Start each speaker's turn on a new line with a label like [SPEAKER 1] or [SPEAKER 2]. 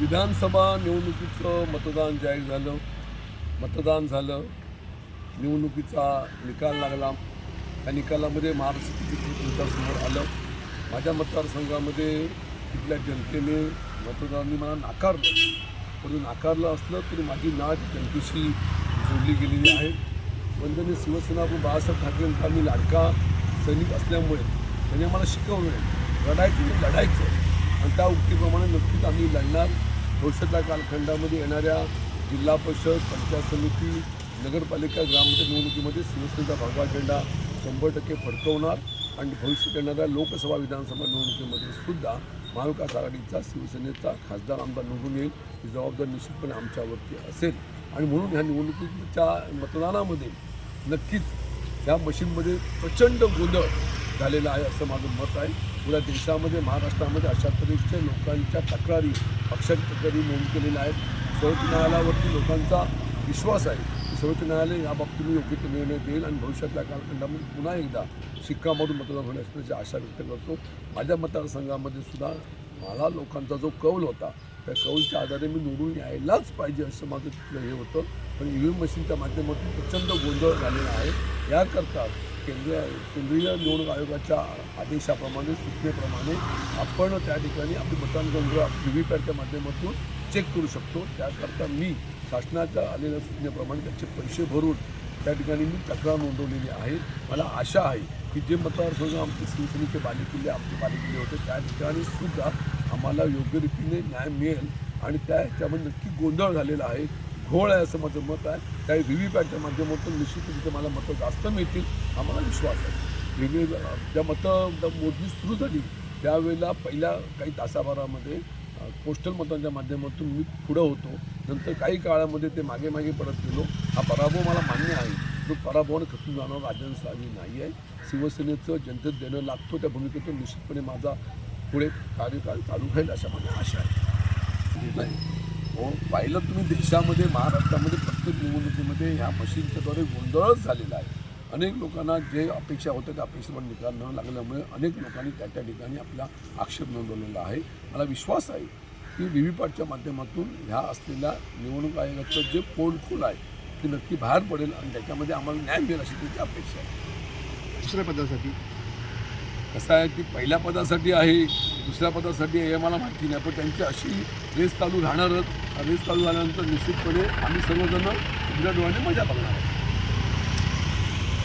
[SPEAKER 1] विधानसभा निवडणुकीचं मतदान जाहीर झालं. मतदान झालं. निवडणुकीचा निकाल लागला. त्या निकालामध्ये महाराष्ट्र तुमच्यासमोर आलं. माझ्या मतदारसंघामध्ये तिथल्या जनतेने मतदारांनी मला नाकारलं. परंतु नाकारलं असलं तरी माझी नाट जनतेशी जोडली गेलेली आहे. वंदनीय शिवसेना प्रमुख बाळासाहेब ठाकरेंचा मी लाडका सैनिक असल्यामुळे त्यांनी आम्हाला शिकवलं लढायचं म्हणजे लढायचं. आणि त्या उक्तीप्रमाणे नक्कीच आम्ही लढणार. भविष्यातल्या कालखंडामध्ये येणाऱ्या जिल्हा परिषद पंचायत समिती नगरपालिका ग्रामपंचायत निवडणुकीमध्ये शिवसेनेचा भागवा झेंडा शंभर टक्के फडकवणार आणि भविष्यात येणाऱ्या लोकसभा विधानसभा निवडणुकीमध्ये सुद्धा महाविकास आघाडीचा शिवसेनेचा खासदार आमदार निवडून येईल ही जबाबदारी निश्चितपणे आमच्यावरती असेल. आणि म्हणून ह्या निवडणुकीच्या मतदानामध्ये नक्कीच ह्या मशीनमध्ये प्रचंड गोंधळ झालेलं आहे असं माझं मत आहे. पुऱ्या देशामध्ये महाराष्ट्रामध्ये अशा तऱ्हेच्या लोकांच्या तक्रारी पक्षाच्या तक्रारी नोंद केलेल्या आहेत. सर्वोच्च न्यायालयावरती लोकांचा विश्वास आहे सर्वोच्च न्यायालय या बाबतीने योग्य निर्णय देईल आणि भविष्यातल्या कालखंडामध्ये पुन्हा एकदा शिक्कामधून मतदान होण्यास त्याची आशा व्यक्त करतो. माझ्या मतदारसंघामध्ये सुद्धा मला लोकांचा जो कौल होता त्या कौलच्या आधारे मी निवडून यायलाच पाहिजे असं माझं तिथलं हे होतं. पण ई व्ही एम मशीनच्या माध्यमातून प्रचंड गोंधळ झालेला आहे. याकरता केंद्रीय केंद्रीय निवडणूक आयोगाच्या आदेशाप्रमाणे सूचनेप्रमाणे आपण त्या ठिकाणी आपली मतदान केंद्र व्ही व्ही पॅटच्या माध्यमातून चेक करू शकतो. त्याकरता मी शासनाच्या आलेल्या सूचनेप्रमाणे त्याचे पैसे भरून त्या ठिकाणी मी तक्रार नोंदवलेली आहे. मला आशा आहे की जे मतदारसंघ आमचे शिवसेनेचे बालेकिल्ले आमचे बालेकिल्ले होते त्या ठिकाणी सुद्धा आम्हाला योग्य रीतीने न्याय मिळेल आणि त्या ह्याच्यामध्ये नक्की गोंधळ झालेला आहे. ढोळ आहे असं माझं मत आहे. काही व्ही व्ही पॅटच्या माध्यमातून निश्चित तिथे मला मतं जास्त मिळतील हा मला विश्वास आहे. व्ही व्ही ज्या मतं मोजणी सुरू झाली त्यावेळेला पहिल्या काही तासाभरामध्ये पोस्टल मतांच्या माध्यमातून मी पुढं होतो. नंतर काही काळामध्ये ते मागे मागे पडत गेलो. हा पराभव मला मान्य आहे. तो पराभवाने खचून जाणार राजनसावी नाही आहे. शिवसेनेचं जनतेत देणं लागतो त्या भूमिकेतून निश्चितपणे माझा पुढे कार्यकाळ चालू राहील अशा माझ्या आशा आहे नाही. हो पाहिलं तुम्ही देशामध्ये महाराष्ट्रामध्ये प्रत्येक निवडणुकीमध्ये ह्या मशीनच्याद्वारे गोंधळच झालेला आहे. अनेक लोकांना जे अपेक्षा होत्या त्या अपेक्षेवर निकाल न लागल्यामुळे अनेक लोकांनी त्या त्या ठिकाणी आपला आक्षेप नोंदवलेला आहे. मला विश्वास आहे की व्ही व्ही पॅटच्या माध्यमातून ह्या असलेल्या निवडणूक आयोगाचं जे पोलखोल आहे ते नक्की बाहेर पडेल आणि त्याच्यामध्ये आम्हाला न्याय मिळेल अशी त्याची अपेक्षा आहे.
[SPEAKER 2] दुसऱ्या पदासाठी?
[SPEAKER 1] कसं आहे की पहिल्या पदासाठी आहे दुसऱ्या पदासाठी आहे हे मला माहिती नाही. पण त्यांची अशी रेस चालू राहणारच. रेस चालू झाल्यानंतर निश्चितपणे आम्ही सर्वजण उघड्या डोळ्याने मजा बघणार आहे